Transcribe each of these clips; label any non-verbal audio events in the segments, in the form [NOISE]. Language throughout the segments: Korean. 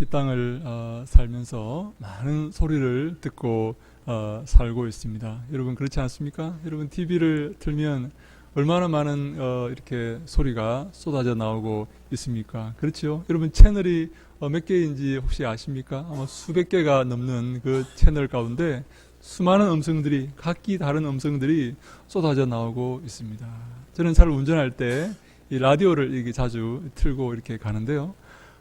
이 땅을 어, 살면서 많은 소리를 듣고 어, 살고 있습니다. 여러분 그렇지 않습니까? 여러분 TV를 틀면 얼마나 많은 어, 이렇게 소리가 쏟아져 나오고 있습니까? 그렇죠? 여러분 채널이 어, 몇 개인지 혹시 아십니까? 아마 수백 개가 넘는 그 채널 가운데 수많은 음성들이 각기 다른 음성들이 쏟아져 나오고 있습니다. 저는 잘 운전할 때 이 라디오를 이게 자주 틀고 이렇게 가는데요.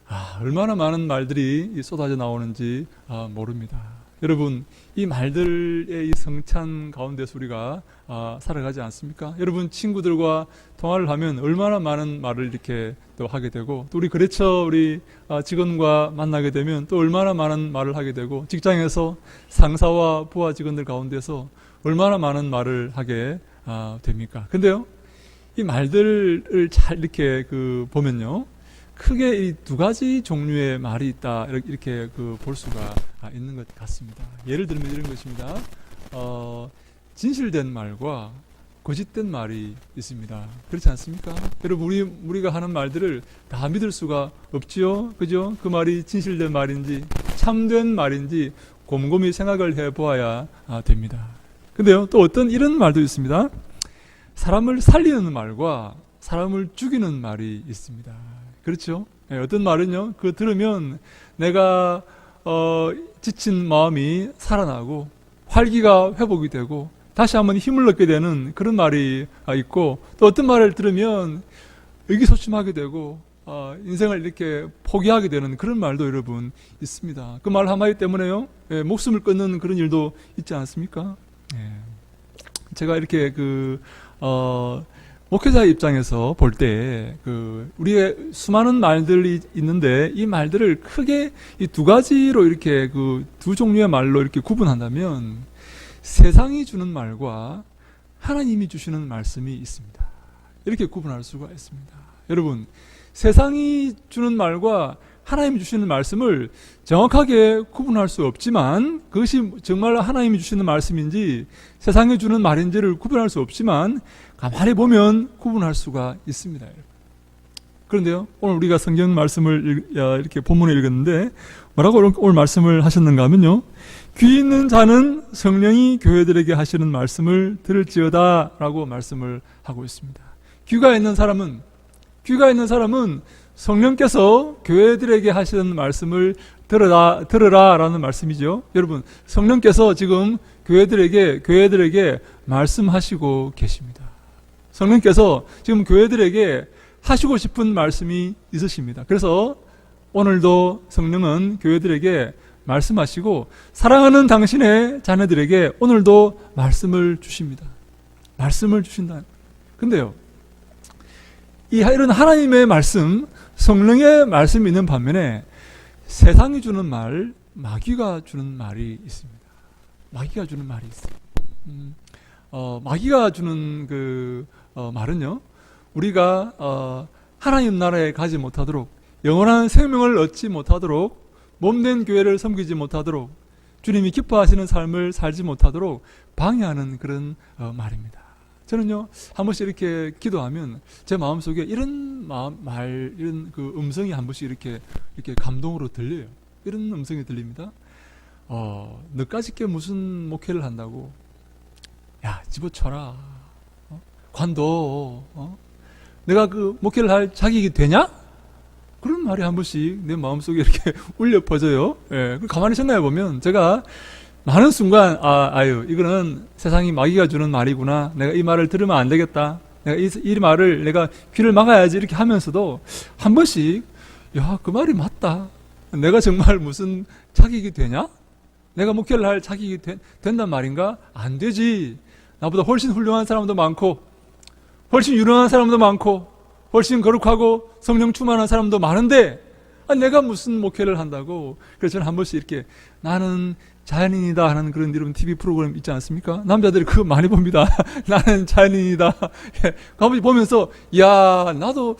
아, 얼마나 많은 말들이 이 쏟아져 나오는지 아, 모릅니다. 여러분, 이 말들의 이 성찬 가운데서 우리가 아, 살아가지 않습니까? 여러분, 친구들과 통화를 하면 얼마나 많은 말을 이렇게 또 하게 되고, 또 우리 그래처 우리 아, 직원과 만나게 되면 또 얼마나 많은 말을 하게 되고, 직장에서 상사와 부하 직원들 가운데서 얼마나 많은 말을 하게 아, 됩니까? 근데요, 이 말들을 잘 이렇게 그 보면요. 크게 이 두 가지 종류의 말이 있다 이렇게, 그 볼 수가 아, 있는 것 같습니다. 예를 들면 이런 것입니다. 어, 진실된 말과 거짓된 말이 있습니다. 그렇지 않습니까? 여러분 우리 우리가 하는 말들을 다 믿을 수가 없지요, 그죠? 그 말이 진실된 말인지 참된 말인지 곰곰이 생각을 해 보아야 아, 됩니다. 근데요, 또 어떤 이런 말도 있습니다. 사람을 살리는 말과 사람을 죽이는 말이 있습니다. 그렇죠? 예, 어떤 말은요, 그거 들으면 내가 어, 지친 마음이 살아나고 활기가 회복이 되고 다시 한번 힘을 얻게 되는 그런 말이 아, 있고 또 어떤 말을 들으면 의기소침하게 되고 어, 인생을 이렇게 포기하게 되는 그런 말도 여러분 있습니다. 그 말 한마디 때문에요, 예, 목숨을 끊는 그런 일도 있지 않습니까? 예. 제가 이렇게 그 어, 목회자 입장에서 볼 때, 그, 우리의 수많은 말들이 있는데, 이 말들을 크게 이 두 가지로 이렇게 그 두 종류의 말로 이렇게 구분한다면, 세상이 주는 말과 하나님이 주시는 말씀이 있습니다. 이렇게 구분할 수가 있습니다. 여러분, 세상이 주는 말과 하나님이 주시는 말씀을 정확하게 구분할 수 없지만 그것이 정말 하나님이 주시는 말씀인지 세상이 주는 말인지를 구분할 수 없지만 가만히 보면 구분할 수가 있습니다. 그런데요, 오늘 우리가 성경 말씀을 읽- 야, 이렇게 본문을 읽었는데 뭐라고 오늘- 말씀을 하셨는가 하면요. 귀 있는 자는 성령이 교회들에게 하시는 말씀을 들을지어다 라고 말씀을 하고 있습니다. 귀가 있는 사람은 귀가 있는 사람은 성령께서 교회들에게 하시는 말씀을 들으라, 들으라 라는 말씀이죠. 여러분, 성령께서 지금 교회들에게, 교회들에게 말씀하시고 계십니다. 성령께서 지금 교회들에게 하시고 싶은 말씀이 있으십니다. 그래서 오늘도 성령은 교회들에게 말씀하시고 사랑하는 당신의 자녀들에게 오늘도 말씀을 주십니다. 말씀을 주신다. 근데요, 이 이런 하나님의 말씀, 성령의 말씀이 있는 반면에 세상이 주는 말, 마귀가 주는 말이 있습니다. 마귀가 주는 말이 있어요. 음, 어, 마귀가 주는 그 어, 말은요, 우리가 어, 하나님 나라에 가지 못하도록 영원한 생명을 얻지 못하도록 몸된 교회를 섬기지 못하도록 주님이 기뻐하시는 삶을 살지 못하도록 방해하는 그런 어, 말입니다. 저는요 한 번씩 이렇게 기도하면 제 마음 속에 이런 마음, 말 이런 그 음성이 한 번씩 이렇게 이렇게 감동으로 들려요. 이런 음성이 들립니다. 어, 너까지 게 무슨 목회를 한다고? 야 집어쳐라. 어? 관둬. 어? 내가 그 목회를 할 자격이 되냐? 그런 말이 한 번씩 내 마음속에 이렇게 [LAUGHS] 울려 퍼져요. 예. 그 가만히 생각해 보면 제가 많은 순간 아 아유 이거는 세상이 마귀가 주는 말이구나. 내가 이 말을 들으면 안 되겠다. 내가 이, 이 말을 내가 귀를 막아야지 이렇게 하면서도 한 번씩 야 그 말이 맞다. 내가 정말 무슨 자격이 되냐? 내가 목회를 할 자격이 된, 된단 말인가? 안 되지. 나보다 훨씬 훌륭한 사람도 많고 훨씬 유능한 사람도 많고 훨씬 거룩하고 성령 충만한 사람도 많은데 아, 내가 무슨 목회를 한다고 그래서 저는 한 번씩 이렇게 나는 자연인이다 하는 그런 여러분 TV 프로그램 있지 않습니까? 남자들이 그거 많이 봅니다. [LAUGHS] 나는 자연인이다. [LAUGHS] 예, 가만히 보면서 야 나도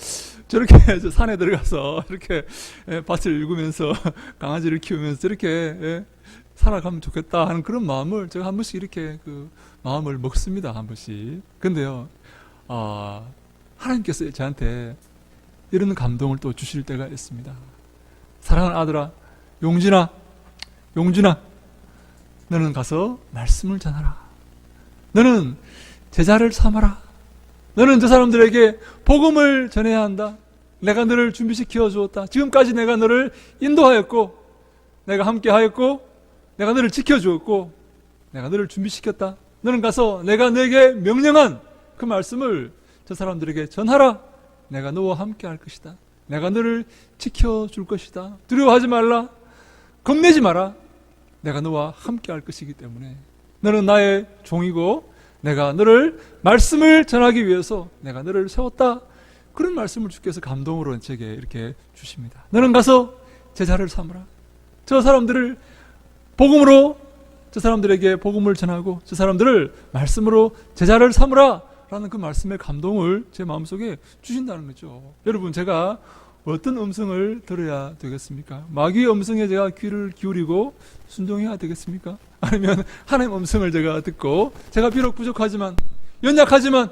저렇게 [LAUGHS] 저 산에 들어가서 이렇게 예, 밭을 읽으면서 강아지를 키우면서 저렇게 예, 살아가면 좋겠다 하는 그런 마음을 제가 한 번씩 이렇게 그 마음을 먹습니다 한 번씩. 근데요, 아 하나님께서 저한테 이런 감동을 또 주실 때가 있습니다. 사랑하는 아들아, 용진아, 용진아, 너는 가서 말씀을 전하라. 너는 제자를 삼아라. 너는 저 사람들에게 복음을 전해야 한다. 내가 너를 준비시켜 주었다. 지금까지 내가 너를 인도하였고, 내가 함께 하였고, 내가 너를 지켜 주었고, 내가 너를 준비시켰다. 너는 가서 내가 너에게 명령한 그 말씀을 저 사람들에게 전하라. 내가 너와 함께 할 것이다. 내가 너를 지켜 줄 것이다. 두려워하지 말라. 겁내지 마라. 내가 너와 함께 할 것이기 때문에 너는 나의 종이고 내가 너를 말씀을 전하기 위해서 내가 너를 세웠다. 그런 말씀을 주께서 감동으로 제게 이렇게 주십니다. 너는 가서 제자를 삼으라. 저 사람들을 복음으로 저 사람들에게 복음을 전하고 저 사람들을 말씀으로 제자를 삼으라 라는 그 말씀의 감동을 제 마음속에 주신다는 거죠. 여러분 제가 어떤 음성을 들어야 되겠습니까? 마귀의 음성에 제가 귀를 기울이고 순종해야 되겠습니까? [LAUGHS] 아니면 하나님 음성을 제가 듣고 제가 비록 부족하지만 연약하지만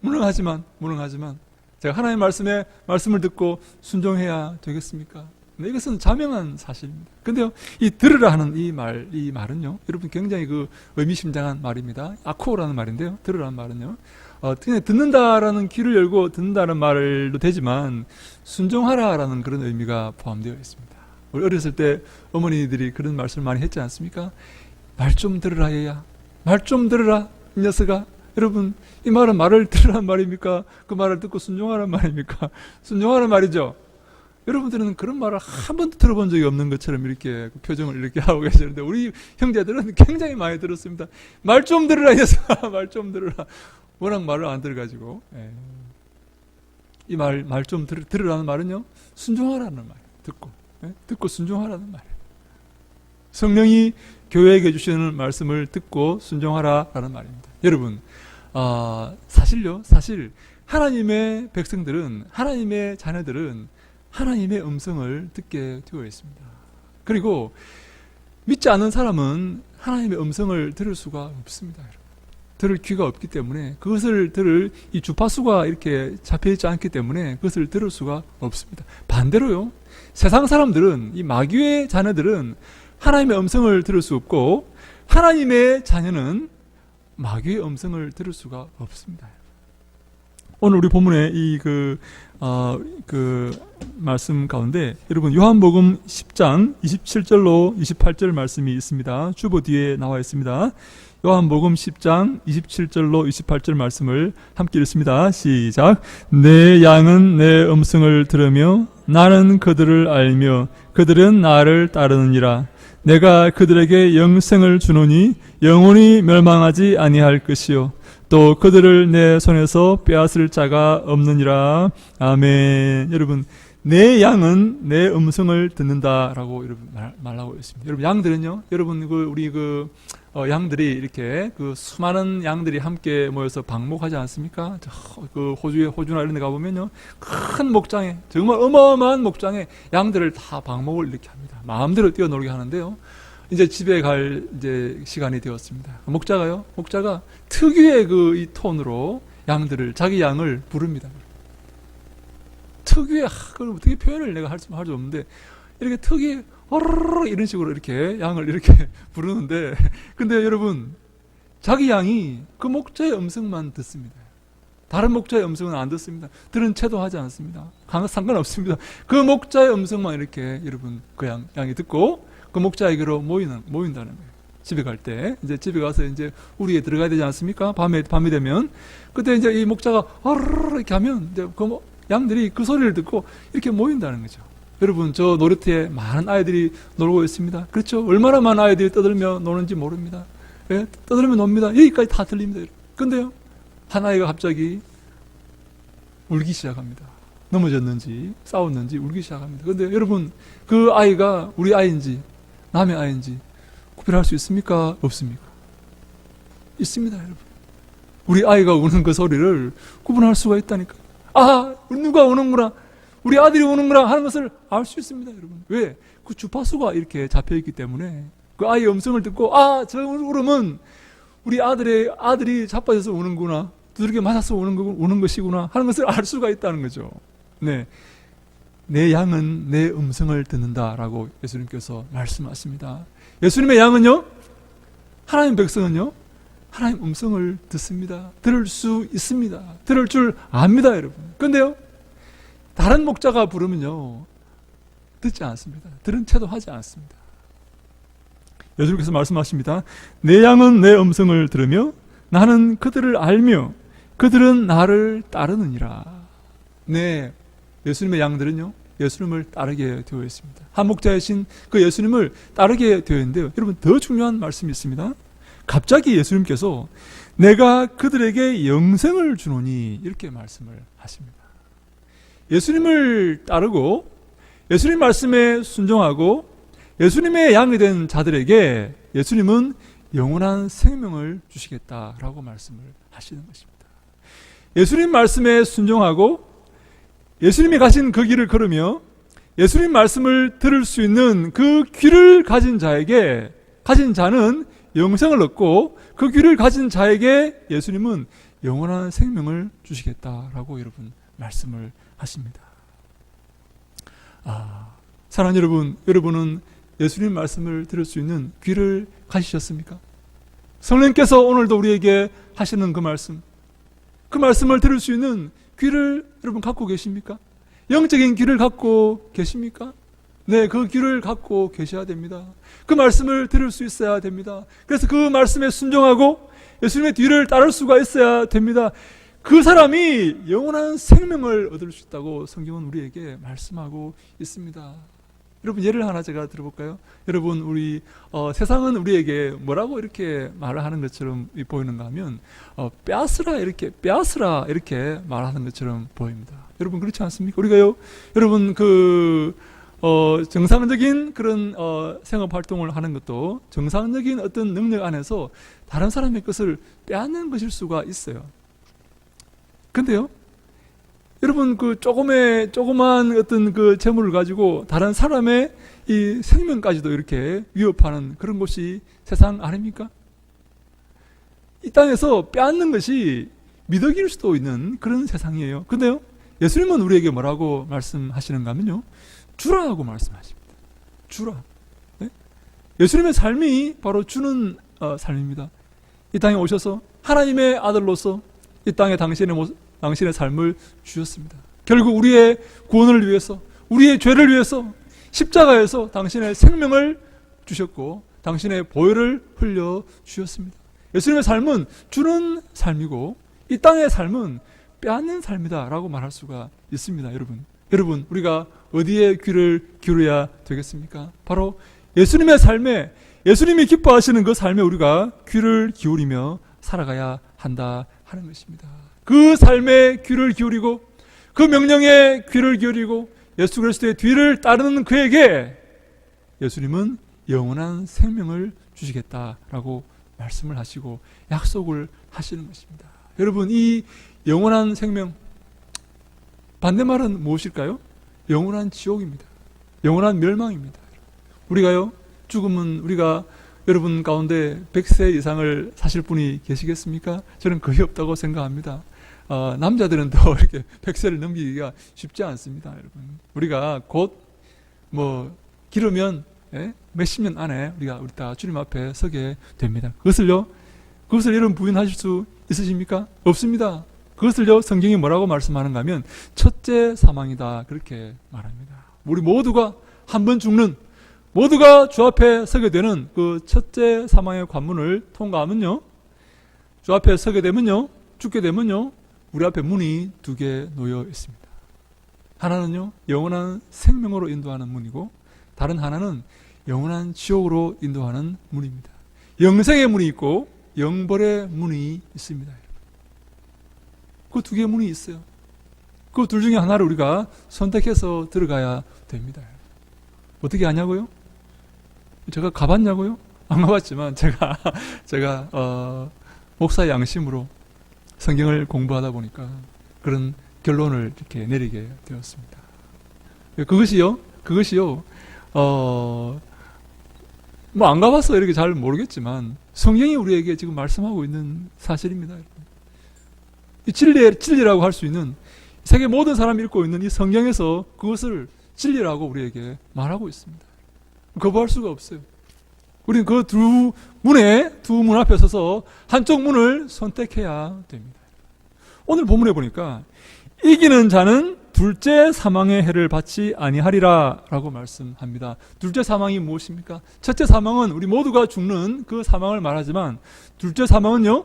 무능하지만 무능하지만 제가 하나님 말씀에 말씀을 듣고 순종해야 되겠습니까? 네, 이것은 자명한 사실입니다. 근데요, 이 들으라 하는 이 말, 이 말은요, 여러분 굉장히 그 의미심장한 말입니다. 아코라는 말인데요, 들으라는 말은요, 어, 그냥 듣는다라는 귀를 열고 듣는다는 말도 되지만 순종하라라는 그런 의미가 포함되어 있습니다. 우리 어렸을 때 어머니들이 그런 말씀을 많이 했지 않습니까? 말 좀 들으라 얘야. 말 좀 들으라 이 녀석아. 여러분 이 말은 말을 들으란 말입니까? 그 말을 듣고 순종하란 말입니까? 순종하란 말이죠. 여러분들은 그런 말을 한 번도 들어본 적이 없는 것처럼 이렇게 그 표정을 이렇게 [LAUGHS] 하고 계시는데 우리 형제들은 굉장히 많이 들었습니다. 말 좀 들으라 이 녀석아. [LAUGHS] 말좀 들으라. 워낙 말을 안 들어가지고 예. 이말 말 좀 들으라는 말은요 순종하라는 말 듣고 예? 듣고 순종하라는 말 성령이 교회에게 주시는 말씀을 듣고 순종하라라는 말입니다 여러분 아, 사실요 사실 하나님의 백성들은 하나님의 자녀들은 하나님의 음성을 듣게 되어 있습니다 그리고 믿지 않는 사람은 하나님의 음성을 들을 수가 없습니다. 들을 귀가 없기 때문에 그것을 들을 이 주파수가 이렇게 잡혀 있지 않기 때문에 그것을 들을 수가 없습니다. 반대로요. 세상 사람들은 이 마귀의 자녀들은 하나님의 음성을 들을 수 없고 하나님의 자녀는 마귀의 음성을 들을 수가 없습니다. 오늘 우리 본문의 이 그 어, 그 말씀 가운데 여러분 요한복음 10장 27절로 28절 말씀이 있습니다. 주보 뒤에 나와 있습니다. 요한복음 10장 27절로 28절 말씀을 함께 읽습니다. 시작. 내 양은 내 음성을 들으며 나는 그들을 알며 그들은 나를 따르느니라. 내가 그들에게 영생을 주노니 영원히 멸망하지 아니할 것이요 또 그들을 내 손에서 빼앗을 자가 없느니라. 아멘. 여러분 내 양은 내 음성을 듣는다라고 여러분 말, 말하고 있습니다. 여러분 양들은요. 여러분 그 우리 그 어, 양들이 이렇게 그 수많은 양들이 함께 모여서 방목하지 않습니까? 저, 그 호주에 호주나 이런 데 가보면요. 큰 목장에 정말 어마어마한 목장에 양들을 다 방목을 이렇게 합니다. 마음대로 뛰어놀게 하는데요. 이제 집에 갈 이제 시간이 되었습니다. 목자가요. 목자가 특유의 그 이 톤으로 양들을 자기 양을 부릅니다. 특유의 하, 그걸 어떻게 표현을 내가 할 수 할수 없는데 이렇게 특유의 어르르 이런 식으로 이렇게 양을 이렇게 [LAUGHS] 부르는데 근데 여러분 자기 양이 그 목자의 음성만 듣습니다. 다른 목자의 음성은 안 듣습니다. 들은 채도 하지 않습니다. 상관없습니다. 그 목자의 음성만 이렇게 여러분 그 양, 양이 듣고 그 목자에게로 모이는 모인다는 거예요. 집에 갈 때 이제 집에 가서 이제 우리에 들어가야 되지 않습니까? 밤에 밤이 되면 그때 이제 이 목자가 어르르 이렇게 하면 이제 그 양들이 그 소리를 듣고 이렇게 모인다는 거죠. 여러분 저 놀이터에 많은 아이들이 놀고 있습니다. 그렇죠? 얼마나 많은 아이들이 떠들며 노는지 모릅니다. 예? 떠들며 놉니다. 여기까지 다 들립니다. 근데요 한 아이가 갑자기 울기 시작합니다. 넘어졌는지 싸웠는지 울기 시작합니다. 근데 여러분 그 아이가 우리 아이인지 남의 아이인지 구별할 수 있습니까? 없습니까? 있습니다, 여러분. 우리 아이가 우는 그 소리를 구분할 수가 있다니까. 아, 누가 우는구나. 우리 아들이 우는구나 하는 것을 알 수 있습니다, 여러분. 왜? 그 주파수가 이렇게 잡혀 있기 때문에 그 아이의 음성을 듣고 아, 저 울음은 우리 아들의 아들이 자빠져서 우는구나. 두들겨 맞아서 우는 거 우는 것이구나 하는 것을 알 수가 있다는 거죠. 네. 내 양은 내 음성을 듣는다라고 예수님께서 말씀하십니다. 예수님의 양은요, 하나님 백성은요, 하나님 음성을 듣습니다. 들을 수 있습니다. 들을 줄 압니다, 여러분. 근데요, 다른 목자가 부르면요, 듣지 않습니다. 들은 채도 하지 않습니다. 예수님께서 말씀하십니다. 내 양은 내 음성을 들으며 나는 그들을 알며 그들은 나를 따르느니라. 네, 예수님의 양들은요, 예수님을 따르게 되어 있습니다. 한 목자이신 그 예수님을 따르게 되어 있는데요. 여러분, 더 중요한 말씀이 있습니다. 갑자기 예수님께서 내가 그들에게 영생을 주노니 이렇게 말씀을 하십니다. 예수님을 따르고 예수님 말씀에 순종하고 예수님의 양이 된 자들에게 예수님은 영원한 생명을 주시겠다라고 말씀을 하시는 것입니다. 예수님 말씀에 순종하고 예수님이 가신 그 길을 걸으며 예수님 말씀을 들을 수 있는 그 귀를 가진 자에게 가진 자는 영생을 얻고 그 귀를 가진 자에게 예수님은 영원한 생명을 주시겠다라고 여러분 말씀을 하십니다. 아, 사랑하는 여러분, 여러분은 예수님 말씀을 들을 수 있는 귀를 가지셨습니까? 성령께서 오늘도 우리에게 하시는 그 말씀, 그 말씀을 들을 수 있는 귀를 여러분 갖고 계십니까? 영적인 귀를 갖고 계십니까? 네, 그 귀를 갖고 계셔야 됩니다. 그 말씀을 들을 수 있어야 됩니다. 그래서 그 말씀에 순종하고 예수님의 뒤를 따를 수가 있어야 됩니다. 그 사람이 영원한 생명을 얻을 수 있다고 성경은 우리에게 말씀하고 있습니다. 여러분 예를 하나 제가 들어볼까요? 여러분 우리 어, 세상은 우리에게 뭐라고 이렇게 말을 하는 것처럼 보이는가 하면 어, 빼앗으라 이렇게 빼앗으라 이렇게 말하는 것처럼 보입니다. 여러분 그렇지 않습니까? 우리가요, 여러분 그 어, 정상적인 그런 어, 생업 활동을 하는 것도 정상적인 어떤 능력 안에서 다른 사람의 것을 빼앗는 것일 수가 있어요. 근데요, 여러분 그 조금의 조그만 어떤 그 재물을 가지고 다른 사람의 이 생명까지도 이렇게 위협하는 그런 곳이 세상 아닙니까? 이 땅에서 빼앗는 것이 미덕일 수도 있는 그런 세상이에요. 근데요, 예수님은 우리에게 뭐라고 말씀하시는가 하면요, 주라고 말씀하십니다. 주라. 네? 예수님의 삶이 바로 주는 어, 삶입니다. 이 땅에 오셔서 하나님의 아들로서 이 땅에 당신의 모습, 당신의 삶을 주셨습니다. 결국 우리의 구원을 위해서, 우리의 죄를 위해서 십자가에서 당신의 생명을 주셨고, 당신의 보혈을 흘려 주셨습니다. 예수님의 삶은 주는 삶이고, 이 땅의 삶은 빼앗는 삶이다라고 말할 수가 있습니다, 여러분. 여러분, 우리가 어디에 귀를 기울여야 되겠습니까? 바로 예수님의 삶에, 예수님이 기뻐하시는 그 삶에 우리가 귀를 기울이며 살아가야 한다 하는 것입니다. 그 삶에 귀를 기울이고 그 명령에 귀를 기울이고 예수 그리스도의 뒤를 따르는 그에게 예수님은 영원한 생명을 주시겠다라고 말씀을 하시고 약속을 하시는 것입니다. 여러분 이 영원한 생명 반대말은 무엇일까요? 영원한 지옥입니다. 영원한 멸망입니다. 우리가요 죽으면 우리가 여러분 가운데 100세 이상을 사실 분이 계시겠습니까? 저는 거의 없다고 생각합니다. 어, 남자들은 더 [LAUGHS] 이렇게 100세를 넘기기가 쉽지 않습니다, 여러분. 우리가 곧 뭐 기르면 예? 몇십 년 안에 우리가 우리 다 주님 앞에 서게 됩니다. 그것을요, 그것을 여러분 부인하실 수 있으십니까? 없습니다. 그것을요, 성경이 뭐라고 말씀하는가 하면 첫째 사망이다. 그렇게 말합니다. 우리 모두가 한 번 죽는 모두가 주 앞에 서게 되는 그 첫째 사망의 관문을 통과하면요. 주 앞에 서게 되면요. 죽게 되면요. 우리 앞에 문이 두 개 놓여 있습니다. 하나는요. 영원한 생명으로 인도하는 문이고 다른 하나는 영원한 지옥으로 인도하는 문입니다. 영생의 문이 있고 영벌의 문이 있습니다. 그 두 개의 문이 있어요. 그 둘 중에 하나를 우리가 선택해서 들어가야 됩니다. 어떻게 하냐고요? 제가 가봤냐고요? 안 가봤지만 제가 [LAUGHS] 제가 어, 목사 양심으로 성경을 공부하다 보니까 그런 결론을 이렇게 내리게 되었습니다. 그것이요, 그것이요, 어, 뭐 안 가봐서 이렇게 잘 모르겠지만 성경이 우리에게 지금 말씀하고 있는 사실입니다. 이 진리, 진리라고 할 수 있는 세계 모든 사람이 읽고 있는 이 성경에서 그것을 진리라고 우리에게 말하고 있습니다. 거부할 수가 없어요. 우리는 그 두 문에 두 문 앞에 서서 한쪽 문을 선택해야 됩니다. 오늘 본문에 보니까 이기는 자는 둘째 사망의 해를 받지 아니하리라라고 말씀합니다. 둘째 사망이 무엇입니까? 첫째 사망은 우리 모두가 죽는 그 사망을 말하지만 둘째 사망은요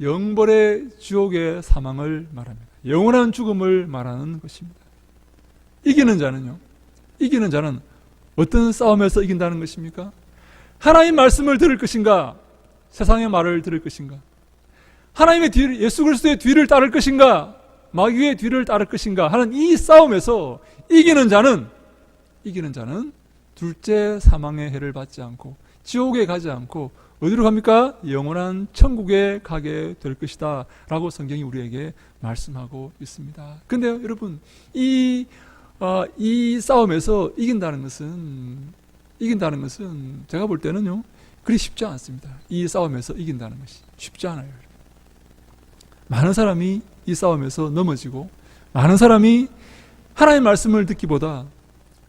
영벌의 지옥의 사망을 말합니다. 영원한 죽음을 말하는 것입니다. 이기는 자는요 이기는 자는 어떤 싸움에서 이긴다는 것입니까? 하나님 말씀을 들을 것인가? 세상의 말을 들을 것인가? 하나님의 뒤를, 예수 그리스도의 뒤를 따를 것인가? 마귀의 뒤를 따를 것인가? 하는 이 싸움에서 이기는 자는, 이기는 자는 둘째 사망의 해를 받지 않고, 지옥에 가지 않고, 어디로 갑니까? 영원한 천국에 가게 될 것이다. 라고 성경이 우리에게 말씀하고 있습니다. 근데요, 여러분, 이, 어, 이 싸움에서 이긴다는 것은 이긴다는 것은 제가 볼 때는요 그리 쉽지 않습니다. 이 싸움에서 이긴다는 것이 쉽지 않아요. 많은 사람이 이 싸움에서 넘어지고 많은 사람이 하나님 말씀을 듣기보다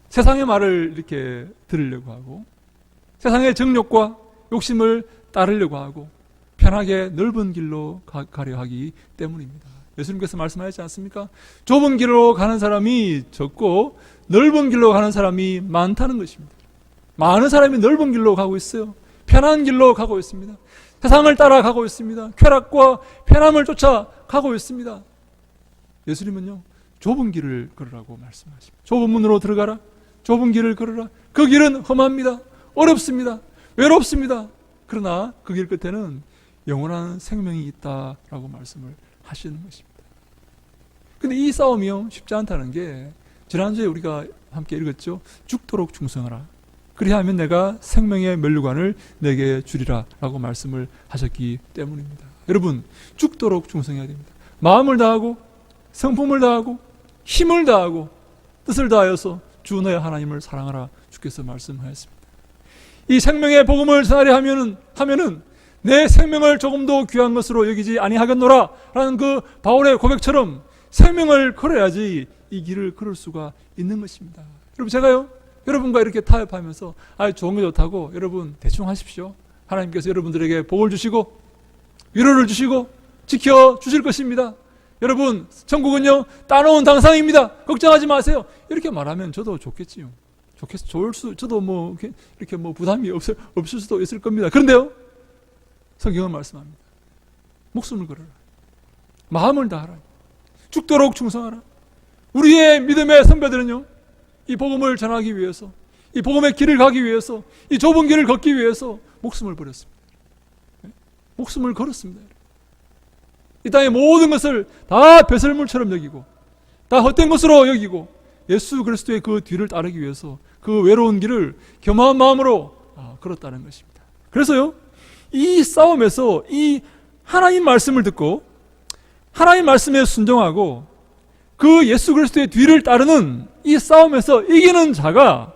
세상의 말을 이렇게 들으려고 하고 세상의 정욕과 욕심을 따르려고 하고 편하게 넓은 길로 가, 가려 하기 때문입니다. 예수님께서 말씀하셨지 않습니까? 좁은 길로 가는 사람이 적고 넓은 길로 가는 사람이 많다는 것입니다. 많은 사람이 넓은 길로 가고 있어요. 편한 길로 가고 있습니다. 세상을 따라가고 있습니다. 쾌락과 편함을 쫓아 가고 있습니다. 예수님은요, 좁은 길을 걸으라고 말씀하십니다. 좁은 문으로 들어가라. 좁은 길을 걸으라. 그 길은 험합니다. 어렵습니다. 외롭습니다. 그러나 그 길 끝에는 영원한 생명이 있다라고 말씀을 하시는 것입니다. 근데 이 싸움이요, 쉽지 않다는 게 지난주에 우리가 함께 읽었죠. 죽도록 충성하라. 그리하면 내가 생명의 멸류관을 내게 주리라 라고 말씀을 하셨기 때문입니다. 여러분, 죽도록 충성해야 됩니다. 마음을 다하고, 성품을 다하고, 힘을 다하고, 뜻을 다하여서 주 너의 하나님을 사랑하라 주께서 말씀하였습니다. 이 생명의 복음을 전하려 하면은, 하면은 내 생명을 조금도 귀한 것으로 여기지 아니하겠노라 라는 그 바울의 고백처럼 생명을 걸어야지 이 길을 걸을 수가 있는 것입니다. 여러분, 제가요, 여러분과 이렇게 타협하면서 아 좋은 게 좋다고 여러분 대충 하십시오. 하나님께서 여러분들에게 복을 주시고 위로를 주시고 지켜 주실 것입니다. 여러분 천국은요 따놓은 당상입니다. 걱정하지 마세요. 이렇게 말하면 저도 좋겠지요. 좋겠 좋을 수 저도 뭐 이렇게, 뭐 부담이 없을 없을 수도 있을 겁니다. 그런데요 성경은 말씀합니다. 목숨을 걸어라. 마음을 다하라. 죽도록 충성하라. 우리의 믿음의 선배들은요 이 복음을 전하기 위해서, 이 복음의 길을 가기 위해서, 이 좁은 길을 걷기 위해서 목숨을 버렸습니다. 네? 목숨을 걸었습니다. 이 땅의 모든 것을 다 배설물처럼 여기고, 다 헛된 것으로 여기고, 예수 그리스도의 그 뒤를 따르기 위해서 그 외로운 길을 겸허한 마음으로 아, 걸었다는 것입니다. 그래서요, 이 싸움에서 이 하나님 말씀을 듣고, 하나님 말씀에 순종하고, 그 예수 그리스도의 뒤를 따르는 이 싸움에서 이기는 자가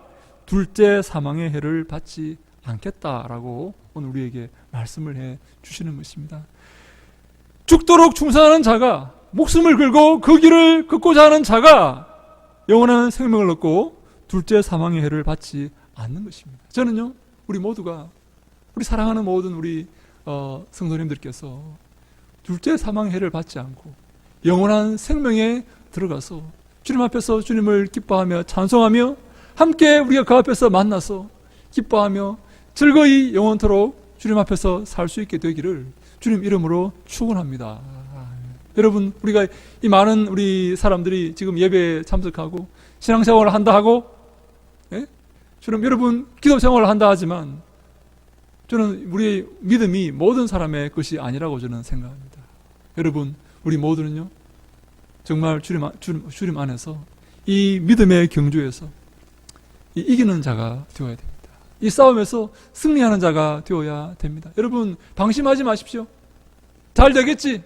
둘째 사망의 해를 받지 않겠다라고 오늘 우리에게 말씀을 해 주시는 것입니다. 죽도록 충성하는 자가 목숨을 걸고 그 길을 걷고자 하는 자가 영원한 생명을 얻고 둘째 사망의 해를 받지 않는 것입니다. 저는요, 우리 모두가 우리 사랑하는 모든 우리 어, 성도님들께서 둘째 사망의 해를 받지 않고 영원한 생명에 들어가서 주님 앞에서 주님을 기뻐하며 찬송하며 함께 우리가 그 앞에서 만나서 기뻐하며 즐거이 영원토록 주님 앞에서 살 수 있게 되기를 주님 이름으로 축원합니다. 여러분 우리가 이 많은 우리 사람들이 지금 예배에 참석하고 신앙생활을 한다 하고 예? 저는 여러분 기도 생활을 한다 하지만 저는 우리의 믿음이 모든 사람의 것이 아니라고 저는 생각합니다. 여러분 우리 모두는요 정말 주님, 주님, 주님 안에서 이 믿음의 경주에서 이 이기는 자가 되어야 됩니다. 이 싸움에서 승리하는 자가 되어야 됩니다. 여러분, 방심하지 마십시오. 잘 되겠지?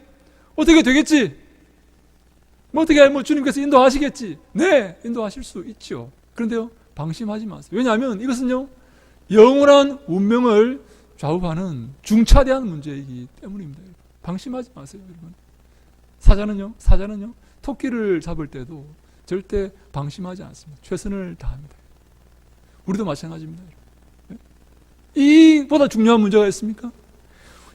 어떻게 되겠지? 뭐 어떻게 뭐 주님께서 인도하시겠지? 네, 인도하실 수 있죠. 그런데요, 방심하지 마세요. 왜냐하면 이것은요, 영원한 운명을 좌우하는 중차대한 문제이기 때문입니다. 방심하지 마세요, 여러분. 사자는요, 사자는요, 토끼를 잡을 때도 절대 방심하지 않습니다. 최선을 다합니다. 우리도 마찬가지입니다. 이보다 중요한 문제가 있습니까?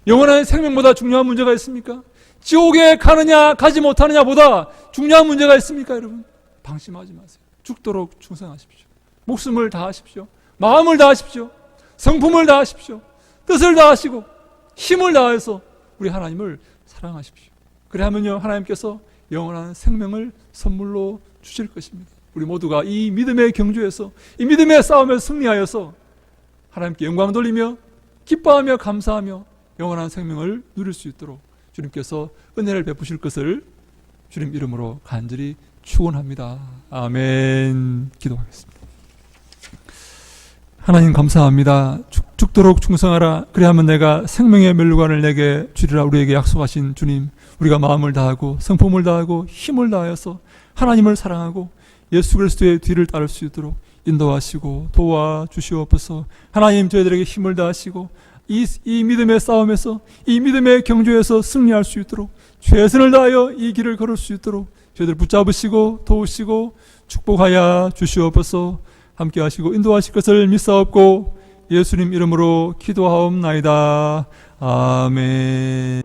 영원한 생명보다 중요한 문제가 있습니까? 지옥에 가느냐 가지 못하느냐보다 중요한 문제가 있습니까, 여러분? 방심하지 마세요. 죽도록 충성하십시오. 목숨을 다하십시오. 마음을 다하십시오. 성품을 다하십시오. 뜻을 다하시고 힘을 다해서 우리 하나님을 사랑하십시오. 그래 하면요 하나님께서 영원한 생명을 선물로 주실 것입니다. 우리 모두가 이 믿음의 경주에서 이 믿음의 싸움에서 승리하여서 하나님께 영광 돌리며 기뻐하며 감사하며 영원한 생명을 누릴 수 있도록 주님께서 은혜를 베푸실 것을 주님 이름으로 간절히 축원합니다. 아멘. 기도하겠습니다. 하나님 감사합니다. 죽, 죽도록 충성하라. 그래야만 내가 생명의 멸류관을 내게 주리라 우리에게 약속하신 주님. 우리가 마음을 다하고 성품을 다하고 힘을 다하여서 하나님을 사랑하고 예수 그리스도의 뒤를 따를 수 있도록 인도하시고 도와 주시옵소서. 하나님 저희들에게 힘을 다하시고 이, 이 믿음의 싸움에서 이 믿음의 경주에서 승리할 수 있도록 최선을 다하여 이 길을 걸을 수 있도록 저희들 붙잡으시고 도우시고 축복하여 주시옵소서. 함께 하시고 인도하실 것을 믿사옵고 예수님 이름으로 기도하옵나이다. 아멘.